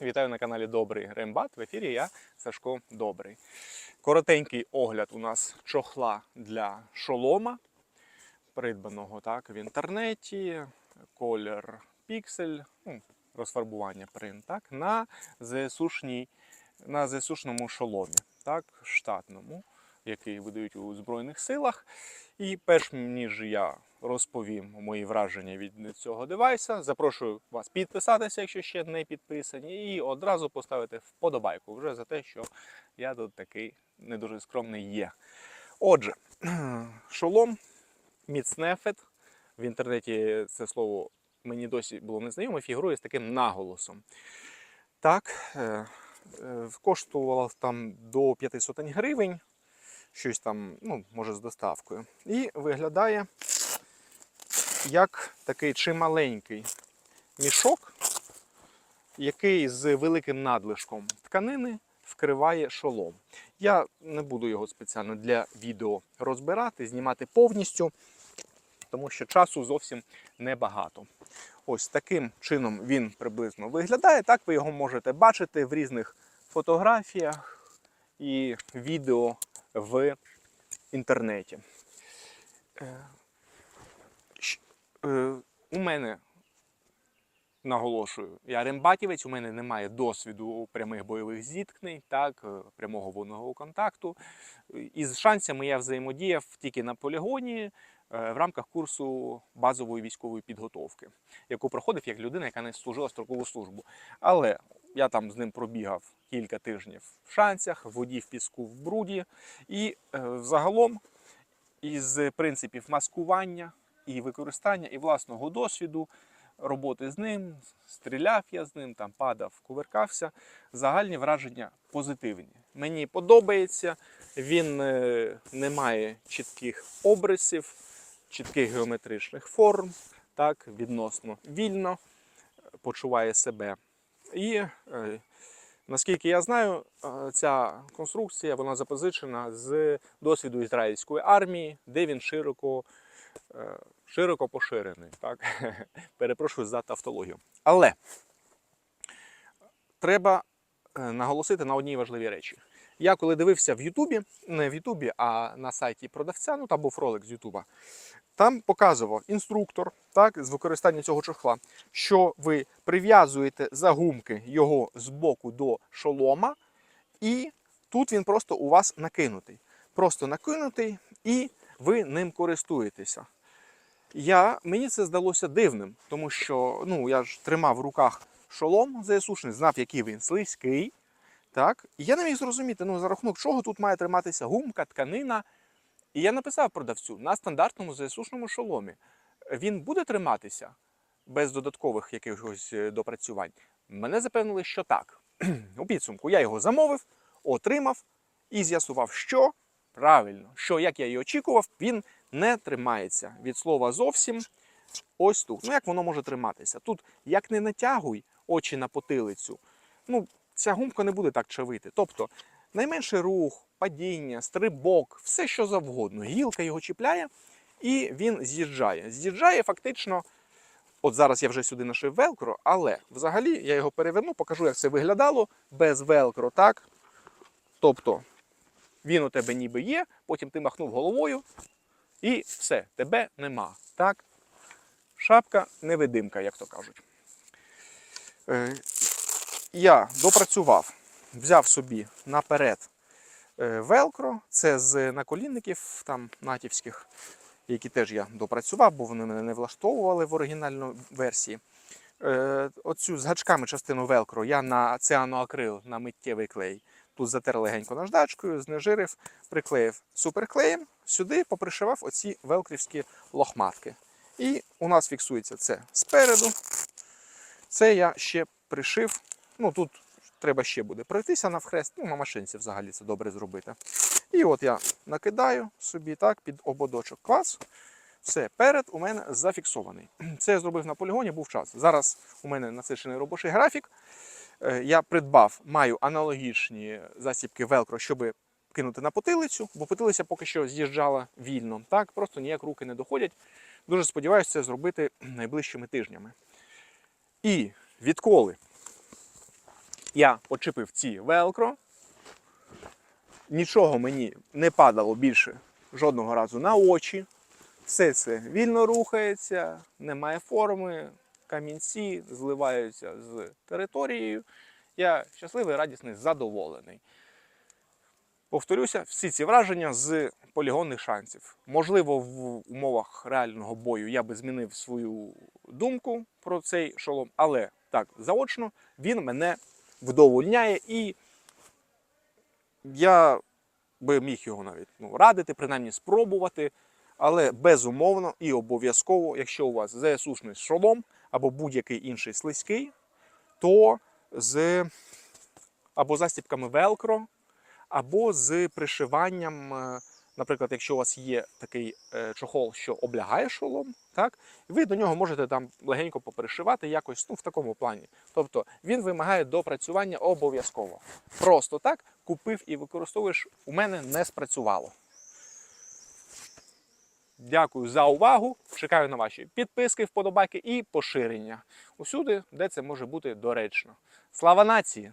Вітаю на каналі Добрий Рембат. В ефірі я Сашко Добрий. Коротенький огляд у нас чохла для шолома, придбаного так, в інтернеті, колір піксель, ну, розфарбування принт, так, на на ЗСУшному шоломі, так, штатному, який видають у Збройних силах. І перш ніж я розповім мої враження від цього девайса, запрошую вас підписатися, якщо ще не підписані, і одразу поставити вподобайку вже за те, що я тут такий не дуже скромний є. Отже, шолом Міцнефет. В інтернеті це слово мені досі було незнайоме, фігурує з таким наголосом. Так, е, е, коштувало там до 500 гривень щось там, ну, може, з доставкою. І виглядає як такий чималенький мішок, який з великим надлишком тканини вкриває шолом. Я не буду його спеціально для відео розбирати, знімати повністю, тому що часу зовсім небагато. Ось таким чином він приблизно виглядає. Так ви його можете бачити в різних фотографіях і відео в інтернеті. Е, У мене, наголошую, я рембатівець, у мене немає досвіду прямих бойових зіткнень, так, е, прямого водного контакту. Із шансами я взаємодіяв тільки на полігоні е, в рамках курсу базової військової підготовки, яку проходив як людина, яка не служила строкову службу. Але я там з ним пробігав кілька тижнів в шанцях, в піску, в бруді. І е, взагалом, із принципів маскування і використання і власного досвіду, роботи з ним, стріляв я з ним, там падав, кувиркався. Загальні враження позитивні. Мені подобається, він е, не має чітких обрисів, чітких геометричних форм, так, відносно вільно почуває себе. І е, наскільки я знаю, е, ця конструкція вона запозичена з досвіду ізраїльської армії, де він широко, е, широко поширений. Так? Перепрошую за тавтологію. Але треба е, наголосити на одній важливій речі. Я коли дивився в Ютубі, не в Ютубі, а на сайті продавця, ну там був ролик з Ютуба, там показував інструктор так, з використання цього чохла, що ви прив'язуєте за гумки його з боку до шолома, і тут він просто у вас накинутий. Просто накинутий, і ви ним користуєтеся. Я, мені це здалося дивним, тому що ну, я ж тримав в руках шолом ЗСУшний, знав, який він слизький. Так? І я не міг зрозуміти, ну, за рахунок чого тут має триматися гумка, тканина. І я написав продавцю на стандартному ЗСУшному шоломі. Він буде триматися без додаткових якихось е, допрацювань. Мене запевнили, що так. У підсумку я його замовив, отримав і з'ясував, що правильно, що, як я і очікував, він не тримається від слова зовсім ось тут. Ну як воно може триматися? Тут як не натягуй очі на потилицю, ну ця гумка не буде так чавити. Тобто найменший рух, падіння, стрибок, все що завгодно. Гілка його чіпляє і він з'їжджає. З'їжджає фактично. От зараз я вже сюди нашив велкро, але взагалі я його переверну, покажу, як це виглядало без велкро, так? Тобто він у тебе ніби є, потім ти махнув головою, і все, тебе нема. Так? Шапка невидимка, як то кажуть. Е, я допрацював, взяв собі наперед велкро, це з наколінників там натівських, які теж я допрацював, бо вони мене не влаштовували в оригінальній версії. Е, Оцю з гачками частину велкро я на цианоакрил на миттєвий клей. Тут затер легенько наждачкою, знежирив, приклеїв суперклеєм, сюди попришивав оці велкрівські лохматки. І у нас фіксується це спереду. Це я ще пришив. Ну тут треба ще буде пройтися навхрест. Ну, на машинці взагалі це добре зробити. І от я накидаю собі так під ободочок клас. Все, перед у мене зафіксований. Це я зробив на полігоні, був час. Зараз у мене насичений робочий графік. Е, Я придбав, маю аналогічні засібки велкро, щоб кинути на потилицю, бо потилиця поки що з'їжджала вільно. Так, просто ніяк руки не доходять. Дуже сподіваюся це зробити найближчими тижнями. І відколи Я почепив ці велкро. Нічого мені не падало більше жодного разу на очі. Все це вільно рухається, немає форми, камінці зливаються з територією. Я щасливий, радісний, задоволений. Повторюся, всі ці враження з полігонних шансів. Можливо, в умовах реального бою я би змінив свою думку про цей шолом, але так, заочно він мене вдовольняє і я би міг його навіть ну, радити, принаймні спробувати. Але безумовно і обов'язково, якщо у вас ЗСУшний шолом або будь-який інший слизький, то з або застібками велкро, або з пришиванням. е, Наприклад, якщо у вас є такий е, чохол, що облягає шолом, так, ви до нього можете там легенько поперешивати якось ну, в такому плані. Тобто він вимагає допрацювання обов'язково. Просто так купив і використовуєш, у мене не спрацювало. Дякую за увагу. Чекаю на ваші підписки, вподобайки і поширення усюди, де це може бути доречно. Слава нації!